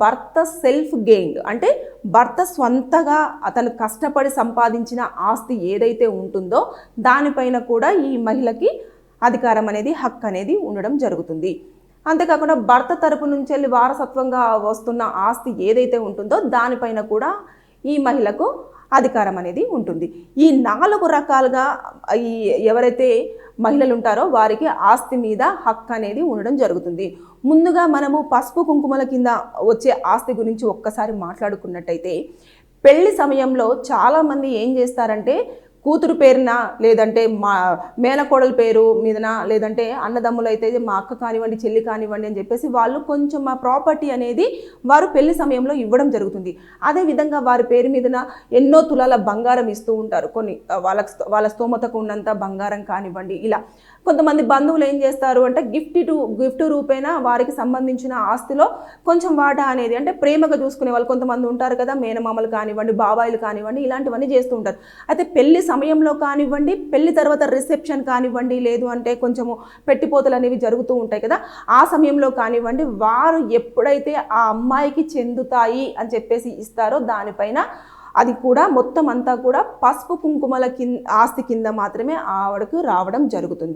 భర్త self gained అంటే భర్త స్వంతగా అతను కష్టపడి సంపాదించిన ఆస్తి ఏదైతే ఉంటుందో దానిపైన కూడా ఈ మహిళకి అధికారం అనేది హక్కు అనేది ఉండడం జరుగుతుంది. అంతేకాకుండా భర్త తరపు నుంచి వెళ్ళి వారసత్వంగా వస్తున్న ఆస్తి ఏదైతే ఉంటుందో దానిపైన కూడా ఈ మహిళకు అధికారం అనేది ఉంటుంది. ఈ నాలుగు రకాలుగా ఈ ఎవరైతే మహిళలు ఉంటారో వారికి ఆస్తి మీద హక్కు అనేది ఉండడం జరుగుతుంది. ముందుగా మనము పసుపు కుంకుమల కింద వచ్చే ఆస్తి గురించి ఒక్కసారి మాట్లాడుకున్నట్టయితే పెళ్ళి సమయంలో చాలామంది ఏం చేస్తారంటే కూతురు పేరున లేదంటే మా మేనకోడల పేరు మీదన లేదంటే అన్నదమ్ములు అయితే మా అక్క కానివ్వండి చెల్లి కానివ్వండి అని చెప్పేసి వాళ్ళు కొంచెం మా ప్రాపర్టీ అనేది వారు పెళ్ళి సమయంలో ఇవ్వడం జరుగుతుంది. అదేవిధంగా వారి పేరు మీదన ఎన్నో తులాల బంగారం ఇస్తూ ఉంటారు. కొన్ని ఆ, వాళ్ళ వాళ్ళ స్తోమతకు ఉన్నంత బంగారం కానివ్వండి ఇలా. కొంతమంది బంధువులు ఏం చేస్తారు అంటే గిఫ్ట్ టు గిఫ్ట్ రూపేణ వారికి సంబంధించిన ఆస్తిలో కొంచెం వాటా అనేది అంటే ప్రేమగా చూసుకునే వాళ్ళు కొంతమంది ఉంటారు కదా మేనమామలు కానివ్వండి బాబాయిలు కానివ్వండి ఇలాంటివన్నీ చేస్తూ ఉంటారు. అయితే పెళ్ళి సమయంలో కానివ్వండి పెళ్ళి తర్వాత రిసెప్షన్ కానివ్వండి లేదు అంటే కొంచెము పెట్టిపోతలు అనేవి జరుగుతూ ఉంటాయి కదా. ఆ సమయంలో కానివ్వండి వారు ఎప్పుడైతే ఆ అమ్మాయికి చెందుతాయి అని చెప్పేసి ఇస్తారో దానిపైన అది కూడా మొత్తం అంతా కూడా పసుపు కుంకుమల కింద ఆస్తి కింద మాత్రమే ఆవిడకు రావడం జరుగుతుంది.